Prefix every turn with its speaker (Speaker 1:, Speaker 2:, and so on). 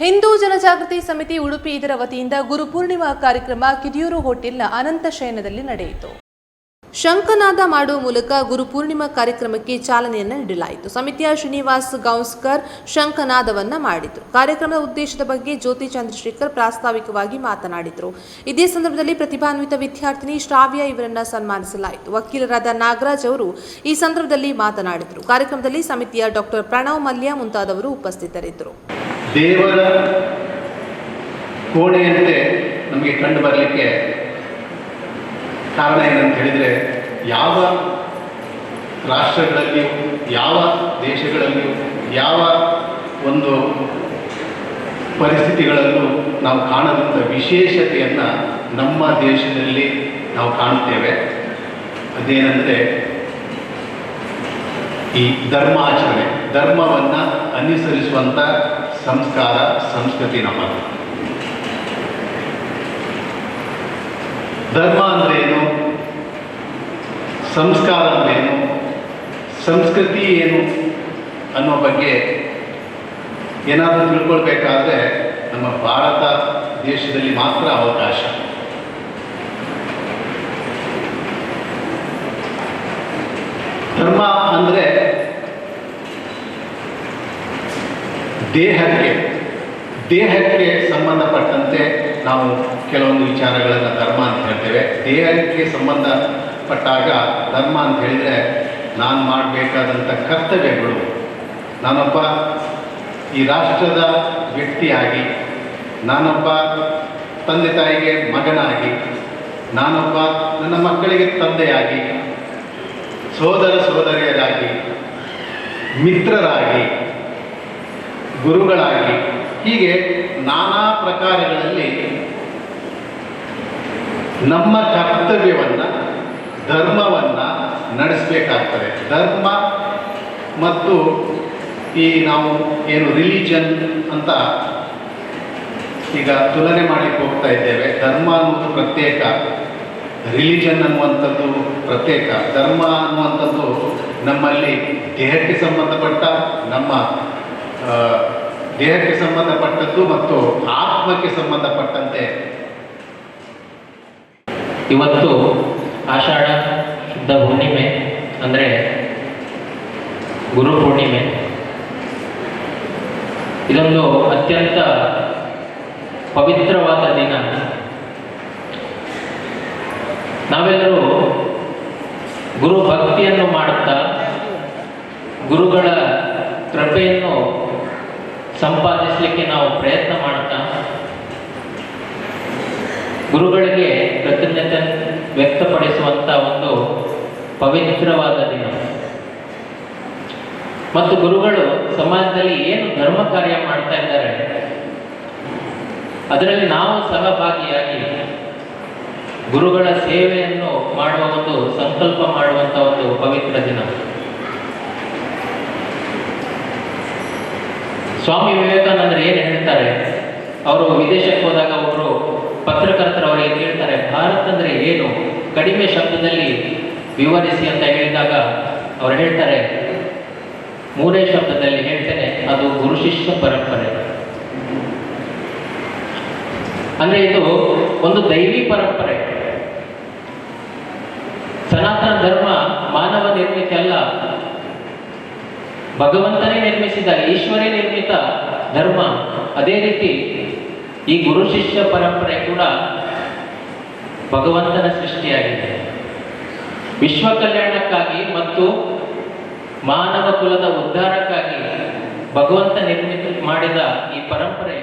Speaker 1: ಹಿಂದೂ ಜನಜಾಗೃತಿ ಸಮಿತಿ ಉಡುಪಿ ಇದರ ವತಿಯಿಂದ ಗುರು ಪೂರ್ಣಿಮಾ ಕಾರ್ಯಕ್ರಮ ಕಿದಿಯೂರು ಹೋಟೆಲ್ನ ಅನಂತ ಶಯನದಲ್ಲಿ ನಡೆಯಿತು. ಶಂಕನಾದ ಮಾಡುವ ಮೂಲಕ ಗುರು ಪೂರ್ಣಿಮಾ ಕಾರ್ಯಕ್ರಮಕ್ಕೆ ಚಾಲನೆಯನ್ನು ನೀಡಲಾಯಿತು. ಸಮಿತಿಯ ಶ್ರೀನಿವಾಸ್ ಗೌಸ್ಕರ್ ಶಂಕನಾದವನ್ನ ಮಾಡಿದ್ರು. ಕಾರ್ಯಕ್ರಮದ ಉದ್ದೇಶದ ಬಗ್ಗೆ ಜ್ಯೋತಿ ಚಂದ್ರಶೇಖರ್ ಪ್ರಾಸ್ತಾವಿಕವಾಗಿ ಮಾತನಾಡಿದರು. ಇದೇ ಸಂದರ್ಭದಲ್ಲಿ ಪ್ರತಿಭಾನ್ವಿತ ವಿದ್ಯಾರ್ಥಿನಿ ಶ್ರಾವ್ಯ ಇವರನ್ನ ಸನ್ಮಾನಿಸಲಾಯಿತು. ವಕೀಲರಾದ ನಾಗರಾಜ್ ಅವರು ಈ ಸಂದರ್ಭದಲ್ಲಿ ಮಾತನಾಡಿದರು. ಕಾರ್ಯಕ್ರಮದಲ್ಲಿ ಸಮಿತಿಯ ಡಾಕ್ಟರ್ ಪ್ರಣವ್ ಮಲ್ಯ ಮುಂತಾದವರು ಉಪಸ್ಥಿತರಿದ್ದರು.
Speaker 2: ದೇವರ ಕೋಣೆಯಂತೆ ನಮಗೆ ಕಂಡು ಬರಲಿಕ್ಕೆ ಕಾರಣ ಏನಂತ ಹೇಳಿದರೆ, ಯಾವ ರಾಷ್ಟ್ರಗಳಲ್ಲಿಯೂ, ಯಾವ ದೇಶಗಳಲ್ಲಿಯೂ, ಯಾವ ಒಂದು ಪರಿಸ್ಥಿತಿಗಳಲ್ಲೂ ನಾವು ಕಾಣದಂಥ ವಿಶೇಷತೆಯನ್ನು ನಮ್ಮ ದೇಶದಲ್ಲಿ ನಾವು ಕಾಣುತ್ತೇವೆ. ಅದೇನೆಂದರೆ, ಈ ಧರ್ಮಾಚರಣೆ, ಧರ್ಮವನ್ನು ಅನುಸರಿಸುವಂಥ ಸಂಸ್ಕಾರ, ಸಂಸ್ಕೃತಿ ನಮ್ಮದು. ಧರ್ಮ ಅಂದ್ರೆ ಏನು? ಸಂಸ್ಕಾರ ಅಂದ್ರೇನು ಸಂಸ್ಕೃತಿ ಏನು ಅನ್ನೋ ಬಗ್ಗೆ ಏನಾದರೂ ತಿಳ್ಕೊಳ್ಬೇಕಾದ್ರೆ ನಮ್ಮ ಭಾರತ ದೇಶದಲ್ಲಿ ಮಾತ್ರ ಅವಕಾಶ ಧರ್ಮ ಅಂದರೆ ದೇಹಕ್ಕೆ ದೇಹಕ್ಕೆ ಸಂಬಂಧಪಟ್ಟಂತೆ ನಾವು ಕೆಲವೊಂದು ವಿಚಾರಗಳನ್ನು ಧರ್ಮ ಅಂತ ಹೇಳ್ತೇವೆ. ದೇಹಕ್ಕೆ ಸಂಬಂಧಪಟ್ಟಾಗ ಧರ್ಮ ಅಂತ ಹೇಳಿದರೆ ನಾನು ಮಾಡಬೇಕಾದಂಥ ಕರ್ತವ್ಯಗಳು. ನಾನೊಬ್ಬ ಈ ರಾಷ್ಟ್ರದ ವ್ಯಕ್ತಿಯಾಗಿ, ನಾನೊಬ್ಬ ತಂದೆ ತಾಯಿಗೆ ಮಗನಾಗಿ, ನಾನೊಬ್ಬ ನನ್ನ ಮಕ್ಕಳಿಗೆ ತಂದೆಯಾಗಿ, ಸೋದರ ಸೋದರಿಯರಾಗಿ, ಮಿತ್ರರಾಗಿ ಗುರುಗಳಾಗಿ. ಹೀಗೆ ನಾನಾ ಪ್ರಕಾರಗಳಲ್ಲಿ ನಮ್ಮ ಕರ್ತವ್ಯವನ್ನು, ಧರ್ಮವನ್ನು ನಡೆಸಬೇಕಾಗ್ತದೆ. ಧರ್ಮ ಮತ್ತು ಈ ನಾವು ಏನು ರಿಲಿಜನ್ ಅಂತ ಈಗ ತುಲನೆ ಮಾಡಲಿಕ್ಕೆ ಹೋಗ್ತಾ ಇದ್ದೇವೆ. ಧರ್ಮ ಅನ್ನೋದು ಪ್ರತ್ಯೇಕ. ರಿಲಿಜನ್ ಅನ್ನುವಂಥದ್ದು ಪ್ರತ್ಯೇಕ. ಧರ್ಮ ಅನ್ನುವಂಥದ್ದು ನಮ್ಮಲ್ಲಿ ದೇಹಕ್ಕೆ ಸಂಬಂಧಪಟ್ಟ ನಮ್ಮ ದೇಹಕ್ಕೆ ಸಂಬಂಧಪಟ್ಟದ್ದು ಮತ್ತು ಆತ್ಮಕ್ಕೆ ಸಂಬಂಧಪಟ್ಟಂತೆ.
Speaker 3: ಇವತ್ತು ಆಷಾಢ ಶುದ್ಧ ಹುಣ್ಣಿಮೆ ಅಂದರೆ ಗುರು ಪೂರ್ಣಿಮೆ. ಇದೊಂದು ಅತ್ಯಂತ ಪವಿತ್ರವಾದ ದಿನ. ನಾವೆಲ್ಲರೂ ಗುರು ಭಕ್ತಿಯನ್ನು ಮಾಡುತ್ತಾ ಗುರುಗಳ ಸಂಪಾದಿಸಲಿಕ್ಕೆ ನಾವು ಪ್ರಯತ್ನ ಮಾಡುತ್ತಾ? ಗುರುಗಳಿಗೆ ಕೃತಜ್ಞತೆ ವ್ಯಕ್ತಪಡಿಸುವಂತ ಒಂದು ಪವಿತ್ರವಾದ ದಿನ. ಮತ್ತು ಗುರುಗಳು ಸಮಾಜದಲ್ಲಿ ಏನು ಧರ್ಮ ಕಾರ್ಯ ಮಾಡ್ತಾ ಇದ್ದಾರೆ? ಅದರಲ್ಲಿ ನಾವು ಸಹಭಾಗಿಯಾಗಿ ಗುರುಗಳ ಸೇವೆಯನ್ನು ಮಾಡುವ ಒಂದು ಸಂಕಲ್ಪ ಮಾಡುವಂತ ಒಂದು ಪವಿತ್ರ ದಿನ ಸ್ವಾಮಿ ವಿವೇಕಾನಂದರು ಏನು ಹೇಳ್ತಾರೆ? ಅವರು ವಿದೇಶಕ್ಕೆ ಹೋದಾಗ ಒಬ್ಬರು ಪತ್ರಕರ್ತರು ಅವರಿಗೆ ಕೇಳ್ತಾರೆ, ಭಾರತ ಅಂದರೆ ಏನು? ಕಡಿಮೆ ಶಬ್ದದಲ್ಲಿ ವಿವರಿಸಿ ಅಂತ ಹೇಳಿದಾಗ ಅವ್ರು ಹೇಳ್ತಾರೆ, ಮೂರೇ ಶಬ್ದದಲ್ಲಿ ಹೇಳ್ತೇನೆ, ಅದು ಗುರು ಶಿಷ್ಯ ಪರಂಪರೆ. ಅಂದ್ರೆ ಇದು ಒಂದು ದೈವಿ ಪರಂಪರೆ. ಸನಾತನ ಧರ್ಮ ಮಾನವ ನಿರ್ಮಿತ ಅಲ್ಲ ಭಗವಂತನೇ ನಿರ್ಮಿಸಿದ ಈಶ್ವರೇ ನಿರ್ಮಿತ ಧರ್ಮ. ಅದೇ ರೀತಿ ಈ ಗುರು ಶಿಷ್ಯ ಪರಂಪರೆ ಕೂಡ ಭಗವಂತನ ಸೃಷ್ಟಿಯಾಗಿದೆ. ವಿಶ್ವ ಕಲ್ಯಾಣಕ್ಕಾಗಿ ಮತ್ತು ಮಾನವ ಕುಲದ ಉದ್ಧಾರಕ್ಕಾಗಿ ಭಗವಂತ ನಿರ್ಮಿತ ಮಾಡಿದ ಈ ಪರಂಪರೆ